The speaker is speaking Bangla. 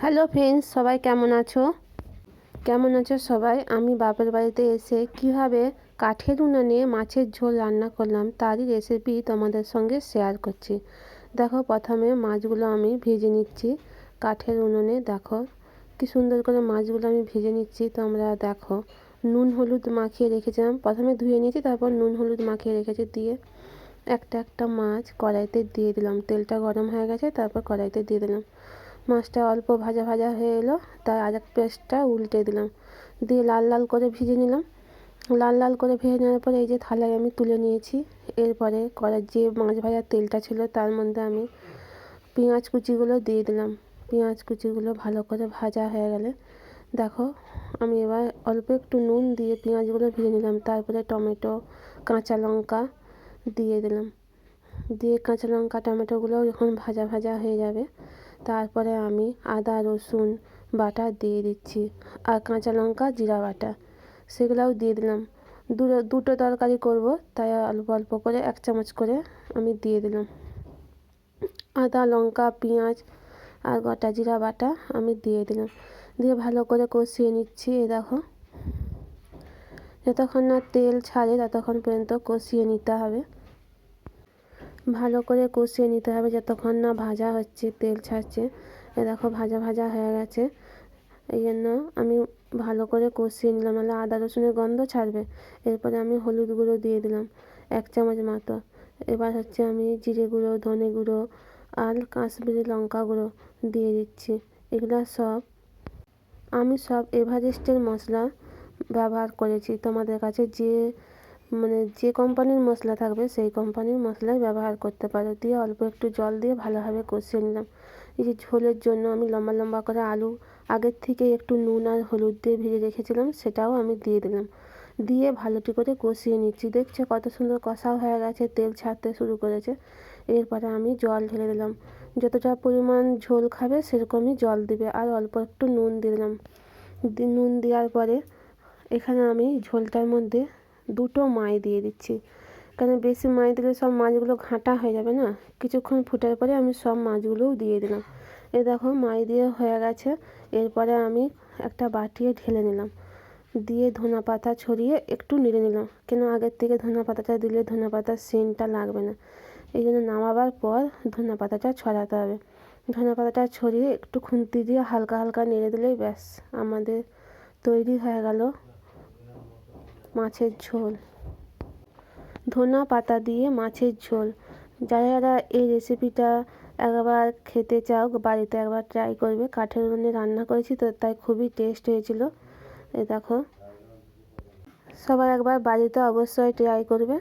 হ্যালো ফ্রেন্ডস সবাই কেমন আছো? কেমন আছো সবাই? আমি বাপের বাড়িতে এসে কীভাবে কাঠের উনানে মাছের ঝোল রান্না করলাম তারই রেসিপি তোমাদের সঙ্গে শেয়ার করছি। দেখো, প্রথমে মাছগুলো আমি ভেজে নিচ্ছি কাঠের উনুনে। দেখো, কি সুন্দর করে মাছগুলো আমি ভেজে নিচ্ছি। তোমরা দেখো, নুন, হলুদ মাখিয়ে রেখেছিলাম। প্রথমে ধুয়ে নিয়েছি, তারপর নুন, হলুদ মাখিয়ে রেখেছি দিয়ে একটা একটা মাছ কড়াইতে দিয়ে দিলাম। তেলটা গরম হয়ে গেছে, তারপর কড়াইতে দিয়ে দিলাম। মাছটা অল্প ভাজা ভাজা হয়ে এলো তার আরেক পেস্টটা উল্টে দিলাম। দিয়ে লাল লাল করে ভেজে নিলাম। লাল লাল করে ভেজে নেওয়ার পরে এই যে থালায় আমি তুলে নিয়েছি। এরপরে কড়াই যে মাছ ভাজার তেলটা ছিল, তার মধ্যে আমি পেঁয়াজ কুচিগুলো দিয়ে দিলাম। পেঁয়াজ কুচিগুলো ভালো করে ভাজা হয়ে গেলে, দেখো, আমি এবার অল্প একটু নুন দিয়ে পেঁয়াজগুলো ভেজে নিলাম। তারপরে টমেটো, কাঁচা লঙ্কা দিয়ে দিলাম। দিয়ে কাঁচা লঙ্কা, টমেটোগুলো যখন ভাজা ভাজা হয়ে যাবে তারপরে আমি আদা, রসুন বাটা দিয়ে দিচ্ছি আর কাঁচা লঙ্কা, জিরা বাটা। সেগুলোও দিয়ে দিলাম। দুটো দুটো তরকারি করব, তাই অল্প অল্প করে এক চামচ করে আমি দিয়ে দিলাম। আদা, লঙ্কা, পেঁয়াজ আর গোটা জিরা বাটা আমি দিয়ে দিলাম। দিয়ে ভালো করে কষিয়ে নিচ্ছি এ দেখো। যতক্ষণ না তেল ছাড়ে ততক্ষণ পর্যন্ত কষিয়ে নিতে হবে। ভালো করে কষিয়ে নিতে হবে যতক্ষণ না ভাজা হচ্ছে, তেল ছাড়ছে। এ দেখো ভাজা ভাজা হয়ে গেছে। এই জন্য আমি ভালো করে কষিয়ে নিলাম। নাহলে আদা রসুনের গন্ধ ছাড়বে। এরপরে আমি হলুদ গুঁড়ো দিয়ে দিলাম এক চামচ মতো। এবার হচ্ছে আমি জিরে গুঁড়ো, ধনে গুঁড়ো আর কাশ্মীরি লঙ্কা গুঁড়ো দিয়ে দিচ্ছি। এগুলো সব আমি সব এভারেস্টের মশলা ব্যবহার করেছি। তোমাদের কাছে যে মানে যে কোম্পানির মশলা থাকবে সেই কোম্পানির মশলাই ব্যবহার করতে পারো। দিয়ে অল্প একটু জল দিয়ে ভালোভাবে কষিয়ে নিলাম। এই যে ঝোলের জন্য আমি লম্বা লম্বা করে আলু, আগের থেকে একটু নুন আর হলুদ দিয়ে ভেজে রেখেছিলাম, সেটাও আমি দিয়ে দিলাম। দিয়ে ভালোটি করে কষিয়ে নিচ্ছি। দেখছ কত সুন্দর কষাও হয়ে গেছে, তেল ছাড়তে শুরু করেছে। এরপরে আমি জল ঢেলে দিলাম। যতটা পরিমাণ ঝোল খাবে সেরকমই জল দিবে, আর অল্প একটু নুন দিয়ে দিলাম। নুন দেওয়ার পরে এখানে আমি ঝোলটার মধ্যে দুটো মাই দিয়ে দিচ্ছি। কেন বেশি মাই দিলে সব মাছগুলো ঘাঁটা হয়ে যাবে না? কিছুক্ষণ ফুটার পরে আমি সব মাছগুলোও দিয়ে দিলাম। এ দেখো মাই দিয়ে হয়ে গেছে। এরপরে আমি একটা বাটিয়ে ঢেলে নিলাম। দিয়ে ধনা পাতা ছড়িয়ে একটু নেড়ে নিলাম। কেন আগের থেকে ধনা পাতাটা দিলে ধনা পাতার সেন্টটা লাগবে না? এই জন্য নামাবার পর ধনা পাতাটা ছড়াতে হবে। ধনা পাতাটা ছড়িয়ে একটু খুন্তি দিয়ে হালকা হালকা নেড়ে দিলেই ব্যাস, আমাদের তৈরি হয়ে গেল মাছের ঝোল। ধনা পাতা দিয়ে মাছের ঝোল। যারা যারা এই রেসিপিটা একবার খেতে চাও, বাড়িতে একবার ট্রাই করবে। কাঠের উনুনে রান্না করেছি তো, তাই খুবই টেস্ট হয়েছিল। এই দেখো। সবার একবার বাড়িতে অবশ্যই ট্রাই করবে।